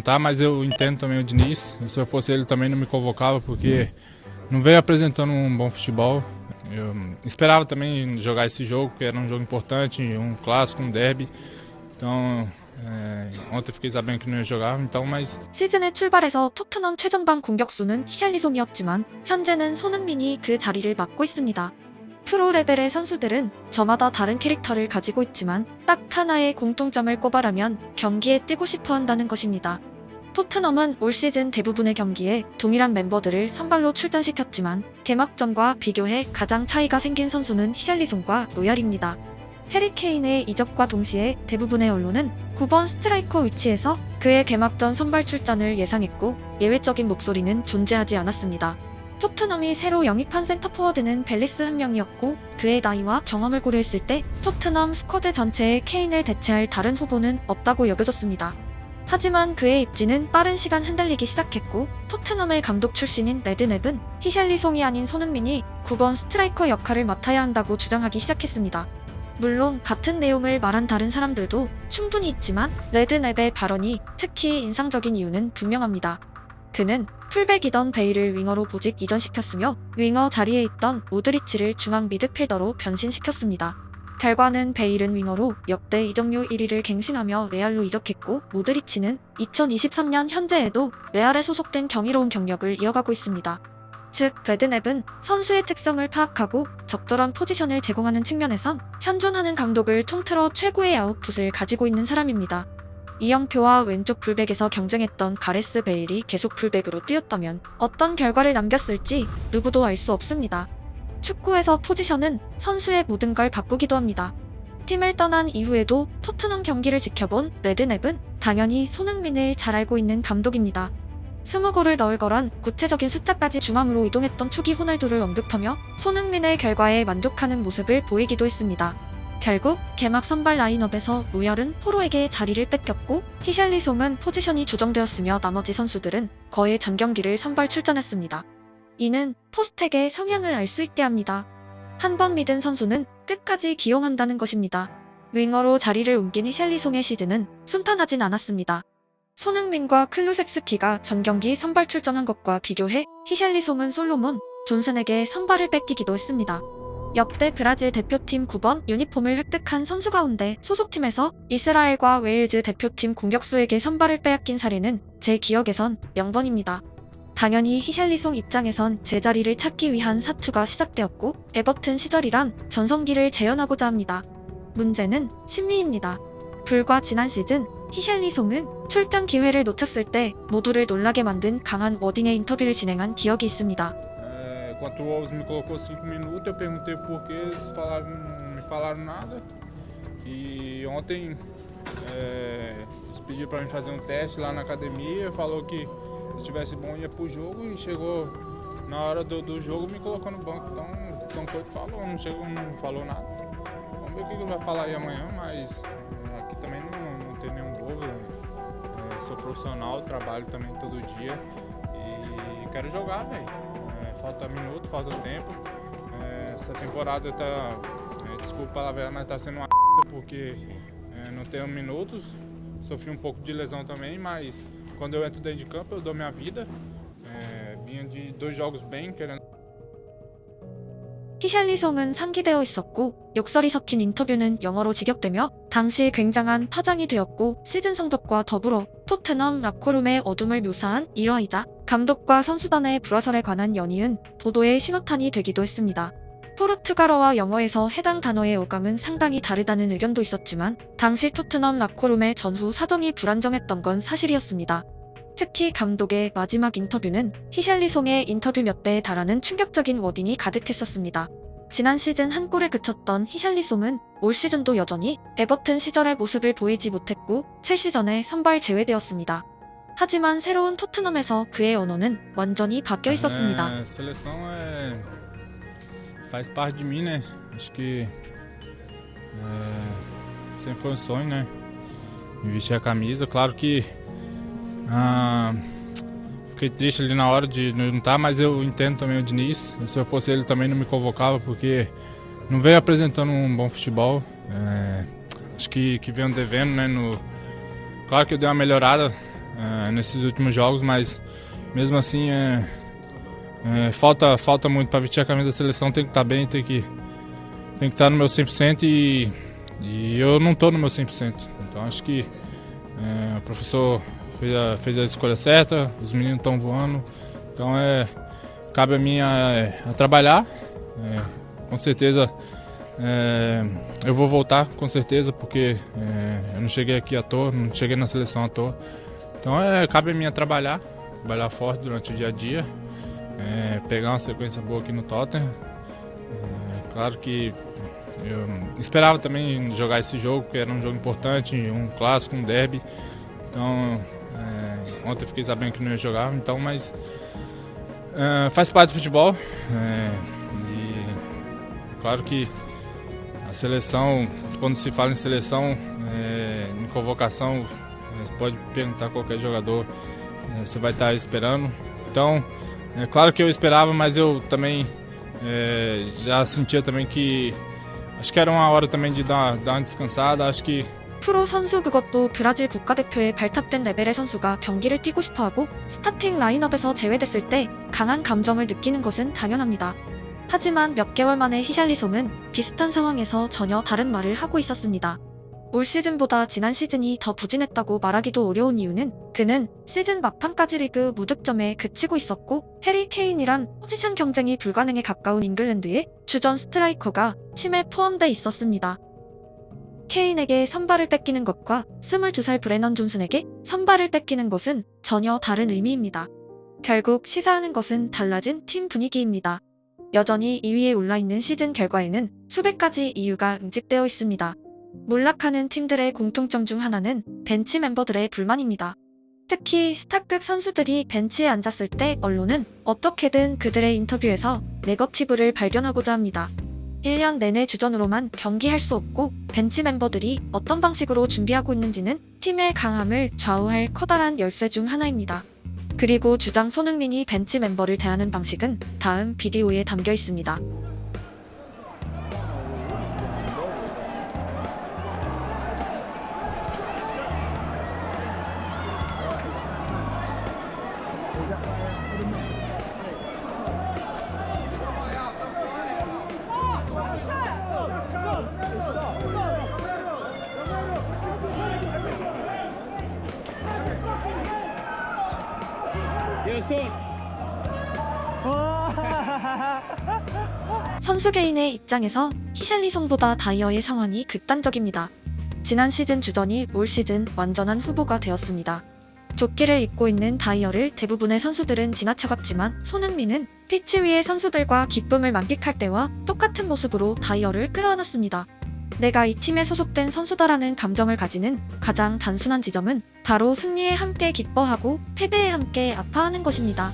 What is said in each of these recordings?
tá, mas eu entendo também o Diniz. Se eu fosse ele também não me convocava porque não veio apresentando um bom futebol. Eu esperava também jogar esse jogo, que era um jogo importante, um clássico, um derby. Então, é, ontem fiquei sabendo que não ia jogar, então, mas 시즌의 출발에서 토트넘 최전방 공격수는 히샬리송이었지만 현재는 손흥민이 그 자리를 맡고 있습니다. 프로 레벨의 선수들은 저마다 다른 캐릭터를 가지고 있지만 딱 하나의 공통점을 꼽아라면 경기에 뛰고 싶어 한다는 것입니다. 토트넘은 올 시즌 대부분의 경기에 동일한 멤버들을 선발로 출전시켰지만 개막전과 비교해 가장 차이가 생긴 선수는 히샬리송과 로얄입니다. 해리케인의 이적과 동시에 대부분의 언론은 9번 스트라이커 위치에서 그의 개막전 선발 출전을 예상했고 예외적인 목소리는 존재하지 않았습니다. 토트넘이 새로 영입한 센터포워드는 벨리스 한 명이었고 그의 나이와 경험을 고려했을 때 토트넘 스쿼드 전체에 케인을 대체할 다른 후보는 없다고 여겨졌습니다. 하지만 그의 입지는 빠른 시간 흔들리기 시작했고 토트넘의 감독 출신인 레드넵은 히샬리송이 아닌 손흥민이 9번 스트라이커 역할을 맡아야 한다고 주장하기 시작했습니다. 물론 같은 내용을 말한 다른 사람들도 충분히 있지만 레드넵의 발언이 특히 인상적인 이유는 분명합니다. 그는 풀백이던 베일을 윙어로 보직 이전시켰으며 윙어 자리에 있던 모드리치를 중앙 미드필더로 변신시켰습니다. 결과는 베일은 윙어로 역대 이적료 1위를 갱신하며 레알로 이적했고 모드리치는 2023년 현재에도 레알에 소속된 경이로운 경력을 이어가고 있습니다. 즉, 레드넵은 선수의 특성을 파악하고 적절한 포지션을 제공하는 측면에선 현존하는 감독을 통틀어 최고의 아웃풋을 가지고 있는 사람입니다. 이영표와 왼쪽 풀백에서 경쟁했던 가레스 베일이 계속 풀백으로 뛰었다면 어떤 결과를 남겼을지 누구도 알 수 없습니다. 축구에서 포지션은 선수의 모든 걸 바꾸기도 합니다. 팀을 떠난 이후에도 토트넘 경기를 지켜본 레드넵은 당연히 손흥민을 잘 알고 있는 감독입니다. 20골을 넣을 거란 구체적인 숫자까지 중앙으로 이동했던 초기 호날두를 언급하며 손흥민의 결과에 만족하는 모습을 보이기도 했습니다. 결국 개막 선발 라인업에서 로열은 포로에게 자리를 뺏겼고 히샬리송은 포지션이 조정되었으며 나머지 선수들은 거의 전 경기를 선발 출전했습니다. 이는 포스텍의 성향을 알 수 있게 합니다. 한 번 믿은 선수는 끝까지 기용한다는 것입니다. 윙어로 자리를 옮긴 히샬리송의 시즌은 순탄하진 않았습니다. 손흥민과 클루셉스키가 전 경기 선발 출전한 것과 비교해 히샬리송은 솔로몬, 존슨에게 선발을 뺏기기도 했습니다. 역대 브라질 대표팀 9번 유니폼을 획득한 선수 가운데 소속팀에서 이스라엘과 웨일즈 대표팀 공격수에게 선발을 빼앗긴 사례는 제 기억에선 0번입니다. 당연히 히샬리송 입장에선 제자리를 찾기 위한 사투가 시작되었고 에버튼 시절이란 전성기를 재현하고자 합니다. 문제는 심리입니다. 불과 지난 시즌 히샬리송은 출전 기회를 놓쳤을 때 모두를 놀라게 만든 강한 워딩의 인터뷰를 진행한 기억이 있습니다. É, quando o Wolves me colocou 5 minutos, eu perguntei por quê, eles falaram, não me falaram nada. E ontem é, eles pediram pra mim fazer um teste lá na academia, falou que se estivesse bom ia pro jogo e chegou na hora do, do jogo me colocou no banco. Então, Tom Couto falou, não chegou, não falou nada. Vamos ver o que ele vai falar aí amanhã, mas é, aqui também não, não tem nenhum dúvida. É, sou profissional, trabalho também todo dia e quero jogar, velho. É, falta minuto, falta tempo. É, essa temporada tá. é, desculpa a palavra, mas tá sendo uma porque é, não tenho minutos. Sofri um pouco de lesão também, mas quando eu entro dentro de campo eu dou minha vida. É, vinha de dois jogos bem, querendo. 히샬리송은 상기되어 있었고 욕설이 섞인 인터뷰는 영어로 직역되며 당시 굉장한 파장이 되었고 시즌 성적과 더불어 토트넘 라코룸의 어둠을 묘사한 일화이자 감독과 선수단의 불화설에 관한 연이은 보도의 신호탄이 되기도 했습니다. 포르투갈어와 영어에서 해당 단어의 어감은 상당히 다르다는 의견도 있었지만 당시 토트넘 라코룸의 전후 사정이 불안정했던 건 사실이었습니다. 특히 감독의 마지막 인터뷰는 히샬리송의 인터뷰 몇 배에 달하는 충격적인 워딩이 가득했었습니다. 지난 시즌 한 골에 그쳤던 히샬리송은 올 시즌도 여전히 에버튼 시절의 모습을 보이지 못했고 첼시전에 선발 제외되었습니다. 하지만 새로운 토트넘에서 그의 언어는 완전히 바뀌어 있었습니다. Faz parte de mim, né? Acho que. é, sempre foi um sonho, né? Me vestir a camisa. Claro que. ah, fiquei triste ali na hora de não estar, mas eu entendo também o Diniz. Se eu fosse ele também não me convocava, porque não veio apresentando um bom futebol. É, acho que, que veio devendo, né? No, claro que eu dei uma melhorada é, nesses últimos jogos, mas mesmo assim é, é, falta, falta muito para vestir a camisa da seleção, tem que estar bem, tem que, tem que estar no meu 100% e, e eu não estou no meu 100%. Então acho que é, o professor fez a, fez a escolha certa, os meninos estão voando, então é, cabe a mim a, a trabalhar, é, com certeza é, eu vou voltar, com certeza, porque é, eu não cheguei aqui à toa, não cheguei na seleção à toa. Então é, cabe a mim a trabalhar, trabalhar forte durante o dia a dia, é, pegar uma sequência boa aqui no Tottenham. É, claro que eu esperava também jogar esse jogo, porque era um jogo importante, um clássico, um derby. Então é, ontem eu fiquei sabendo que não ia jogar, então, mas é, faz parte do futebol. é, e claro que a seleção, quando se fala em seleção, é, em convocação, é, você pode perguntar a qualquer jogador, é, você vai estar esperando. Então, é claro que eu esperava, mas eu também é, já sentia também que acho que era uma hora também de dar, dar uma descansada. Acho que 프로 선수 그것도 브라질 국가대표에 발탁된 레벨의 선수가 경기를 뛰고 싶어하고 스타팅 라인업에서 제외됐을 때 강한 감정을 느끼는 것은 당연합니다. 하지만 몇 개월 만에 히샬리송은 비슷한 상황에서 전혀 다른 말을 하고 있었습니다. 올 시즌보다 지난 시즌이 더 부진했다고 말하기도 어려운 이유는 그는 시즌 막판까지 리그 무득점에 그치고 있었고 해리 케인이란 포지션 경쟁이 불가능에 가까운 잉글랜드의 주전 스트라이커가 팀에 포함돼 있었습니다. 케인에게 선발을 뺏기는 것과 22살 브레넌 존슨에게 선발을 뺏기는 것은 전혀 다른 의미입니다. 결국 시사하는 것은 달라진 팀 분위기입니다. 여전히 2위에 올라있는 시즌 결과에는 수백 가지 이유가 응집되어 있습니다. 몰락하는 팀들의 공통점 중 하나는 벤치 멤버들의 불만입니다. 특히 스타급 선수들이 벤치에 앉았을 때 언론은 어떻게든 그들의 인터뷰에서 네거티브를 발견하고자 합니다. 1년 내내 주전으로만 경기할 수 없고 벤치 멤버들이 어떤 방식으로 준비하고 있는지는 팀의 강함을 좌우할 커다란 열쇠 중 하나입니다. 그리고 주장 손흥민이 벤치 멤버를 대하는 방식은 다음 비디오에 담겨 있습니다. 선수 개인의 입장에서 히샬리송보다 다이어의 상황이 극단적입니다. 지난 시즌 주전이 올 시즌 완전한 후보가 되었습니다. 조끼를 입고 있는 다이어를 대부분의 선수들은 지나쳐갔지만 손흥민은 피치 위의 선수들과 기쁨을 만끽할 때와 똑같은 모습으로 다이어를 끌어안았습니다. 내가 이 팀에 소속된 선수다라는 감정을 가지는 가장 단순한 지점은 바로 승리에 함께 기뻐하고 패배에 함께 아파하는 것입니다.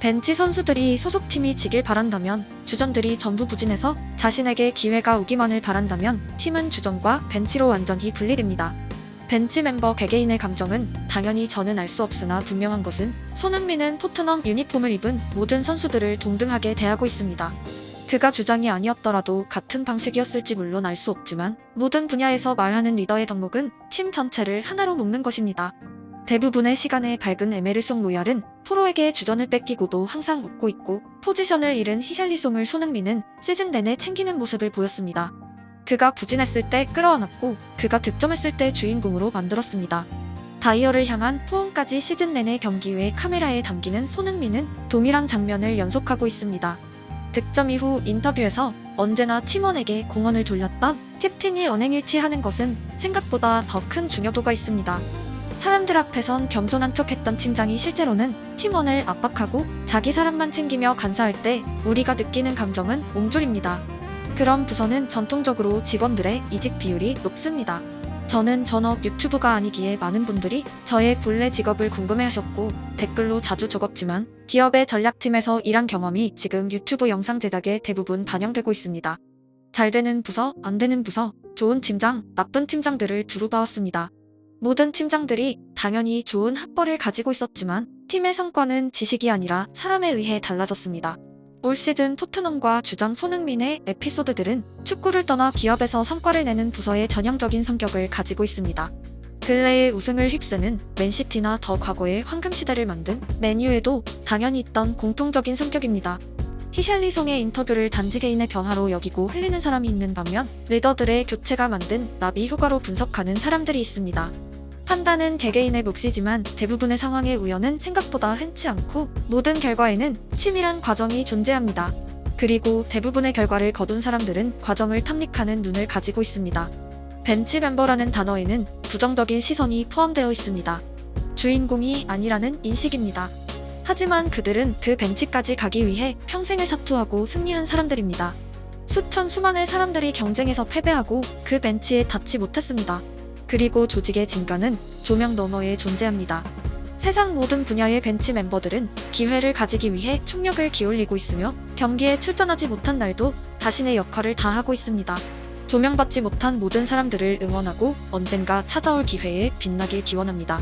벤치 선수들이 소속팀이 지길 바란다면 주전들이 전부 부진해서 자신에게 기회가 오기만을 바란다면 팀은 주전과 벤치로 완전히 분리됩니다. 벤치 멤버 개개인의 감정은 당연히 저는 알 수 없으나 분명한 것은 손흥민은 토트넘 유니폼을 입은 모든 선수들을 동등하게 대하고 있습니다. 그가 주장이 아니었더라도 같은 방식이었을지 물론 알 수 없지만 모든 분야에서 말하는 리더의 덕목은 팀 전체를 하나로 묶는 것입니다. 대부분의 시간에 밝은 에메르송 로얄은 포로에게 주전을 뺏기고도 항상 웃고 있고 포지션을 잃은 히샬리송을 손흥민은 시즌 내내 챙기는 모습을 보였습니다. 그가 부진했을 때 끌어안았고 그가 득점했을 때 주인공으로 만들었습니다. 다이어를 향한 포옹까지 시즌 내내 경기 외 카메라에 담기는 손흥민은 동일한 장면을 연속하고 있습니다. 득점 이후 인터뷰에서 언제나 팀원에게 공헌을 돌렸던 캡틴이 언행일치하는 것은 생각보다 더 큰 중요도가 있습니다. 사람들 앞에선 겸손한 척 했던 팀장이 실제로는 팀원을 압박하고 자기 사람만 챙기며 간사할 때 우리가 느끼는 감정은 옹졸입니다. 그런 부서는 전통적으로 직원들의 이직 비율이 높습니다. 저는 전업 유튜브가 아니기에 많은 분들이 저의 본래 직업을 궁금해하셨고 댓글로 자주 적었지만 기업의 전략팀에서 일한 경험이 지금 유튜브 영상 제작에 대부분 반영되고 있습니다. 잘 되는 부서, 안 되는 부서, 좋은 팀장, 나쁜 팀장들을 두루 봐왔습니다. 모든 팀장들이 당연히 좋은 학벌을 가지고 있었지만 팀의 성과는 지식이 아니라 사람에 의해 달라졌습니다. 올 시즌 토트넘과 주장 손흥민의 에피소드들은 축구를 떠나 기업에서 성과를 내는 부서의 전형적인 성격을 가지고 있습니다. 근래의 우승을 휩쓰는 맨시티나 더 과거의 황금 시대를 만든 맨유에도 당연히 있던 공통적인 성격입니다. 히샬리송의 인터뷰를 단지 개인의 변화로 여기고 흘리는 사람이 있는 반면 리더들의 교체가 만든 나비 효과로 분석하는 사람들이 있습니다. 판단은 개개인의 몫이지만 대부분의 상황의 우연은 생각보다 흔치 않고 모든 결과에는 치밀한 과정이 존재합니다. 그리고 대부분의 결과를 거둔 사람들은 과정을 탐닉하는 눈을 가지고 있습니다. 벤치 멤버라는 단어에는 부정적인 시선이 포함되어 있습니다. 주인공이 아니라는 인식입니다. 하지만 그들은 그 벤치까지 가기 위해 평생을 사투하고 승리한 사람들입니다. 수천 수만의 사람들이 경쟁에서 패배하고 그 벤치에 닿지 못했습니다. 그리고 조직의 진가는 조명 너머에 존재합니다. 세상 모든 분야의 벤치 멤버들은 기회를 가지기 위해 총력을 기울이고 있으며 경기에 출전하지 못한 날도 자신의 역할을 다하고 있습니다. 조명받지 못한 모든 사람들을 응원하고 언젠가 찾아올 기회에 빛나길 기원합니다.